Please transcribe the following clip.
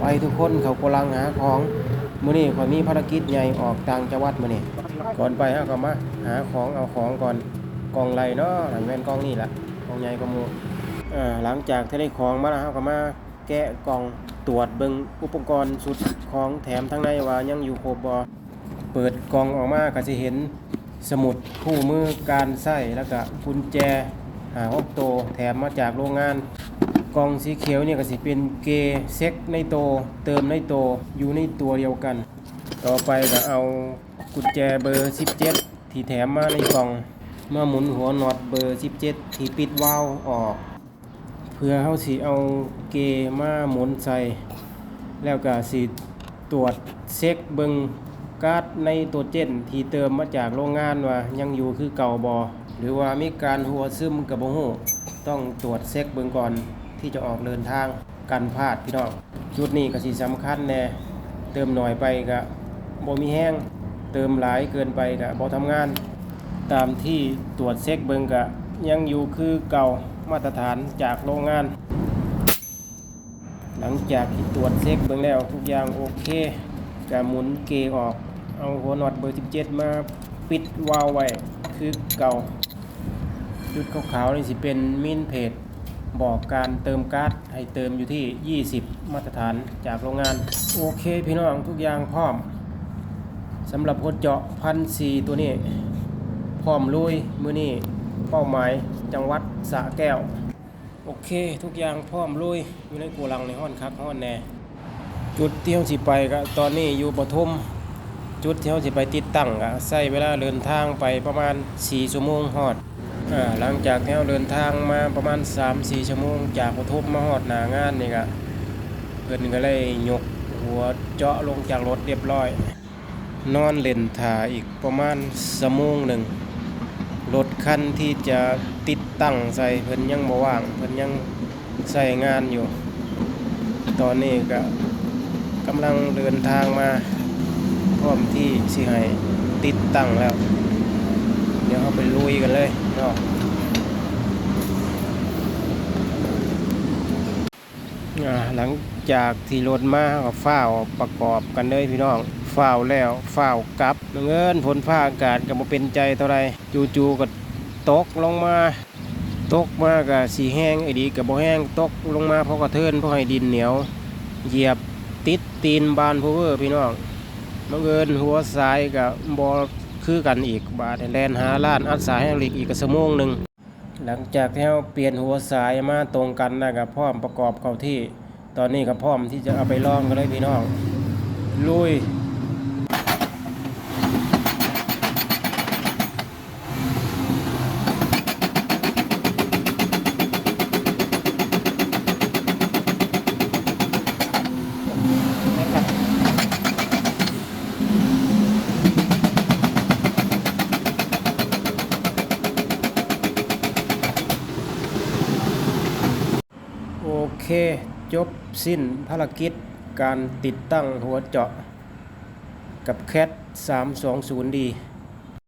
ไปทุกคนเขากำลังหาของมื้อนี้ข่อยมีภารกิจใหญ่ออกต่างจังหวัดมื้อนี้ก่อนไปเฮาก็มาหาของเอาของก่อนกล่องไรเนาะหลังแม่นกล่องนี่แหละกล่องใหญ่กว่าหมู่อ่าหลังจากที่ได้ของมาแล้วเฮาก็มาแกะกล่องตรวจเบิงอุปกรณ์สุดของแถมทั้งในว่ายังอยู่ครบบ่เปิดกล่องออกมาก็สิเห็นสมุดคู่มือการใช้แล้วก็กุญแจหาฮอกโตแถมมาจากโรงงาน กล่องสีเขียวเนี่ยก็สิเป็นเกเซ็กในโต เติมในโตอยู่ในตัวเดียวกัน ต่อไปก็เอากุญแจเบอร์ 17 ที่แถมมาในกล่องมาหมุนหัวน็อตเบอร์ 17 ที่ปิดวาล์วออก เพื่อเฮาสิเอาเกมาหมุนใส่ แล้วก็สิตรวจเช็คเบิงการ์ดในตัวเจนที่เติมมาจากโรงงานว่ายังอยู่คือเก่าบอหรือว่ามีการหัวซึมกับโบฮูต้องตรวจเช็คเบิงก่อน ที่จะออกเดินทางกันพลาดพี่น้องชุดนี้ก็สิสำคัญแน่เติมหน่อยไปก็บ่มีแห้งเติมหลายเกินไปก็บ่ทำงาน ตามที่ตรวจเช็คเบิงก็ยังอยู่คือเก่ามาตรฐานจากโรงงาน หลังจากที่ตรวจเช็คเบิ่งแล้วทุกอย่างโอเคก็หมุนเกออก เอาหัวน็อตเบอร์ 17 มาปิดวาล์วไว้คือเก่าจุดขาวๆนี่สิเป็นมินเพจ บอกการเติมก๊าซให้เติมอยู่ที่ 20 มาตรฐานจากโรงงาน โอเคพี่น้องทุกอย่างพร้อมสำหรับหดเจาะพันสีตัวนี้ พร้อมลุยมือนี้เป้าหมายจังหวัดสระแก้ว โอเค ทุกอย่างพร้อมลุยอยู่ในกูลังในห้อนคักห้อนแน่จุดเที่เราสิไปก็ตอนนี้อยู่ปทุมจุดเที่เราสิไปติดตั้งก็ใช้เวลาเดินทางไปประมาณ4ชั่วโมงฮอด หลังจากที่เราเดินทางมาประมาณ 3-4 ชั่วโมง จากปทุมมาฮอดหน้างานนี่ก็เพิ่นก็เลยยกหัวเจาะลงจากรถเรียบร้อย นอนเล่นท่าอีกประมาณชั่วโมงหนึ่งรถคันที่จะติดตั้งใส่เพิ่นยังบ่ว่างเพิ่นยังใส่งานอยู่ ตอนนี้ก็กำลังเดินทางมาพร้อมที่สิให้ติดตั้งแล้ว ยกันเลยเนาะหลังจากที่รถมาก็ฝ้าวประกอบกันเลยพี่น้องฝ้าวแล้วฝ้าวกลับเงินฝนฟ้าอากาศก็บ่เป็นใจเท่าไรจู่ๆก็ตกลงมา ตกมาก็สีแห้งไอ้ดีกับบ่แห้งตกลงมาเพราะกระเทินเพราะให้ดินเหนียว เหยียบติดตีนบานพูเวอร์พี่น้องบังเอิญหัวสายกับบอ คือกันอีกบาดแลนหาล้านอัดสายให้หลีกอีกกระสมงหนึ่งหลังจากที่เราเปลี่ยนหัวสายมาตรงกันนะครับพร้อมประกอบเข้าที่ ตอนนี้ก็พร้อมที่จะเอาไปล่องกันเลยพี่น้องลุย โอ เค จบสิ้นภารกิจการติดตั้งหัวเจาะกับแคท 320ดี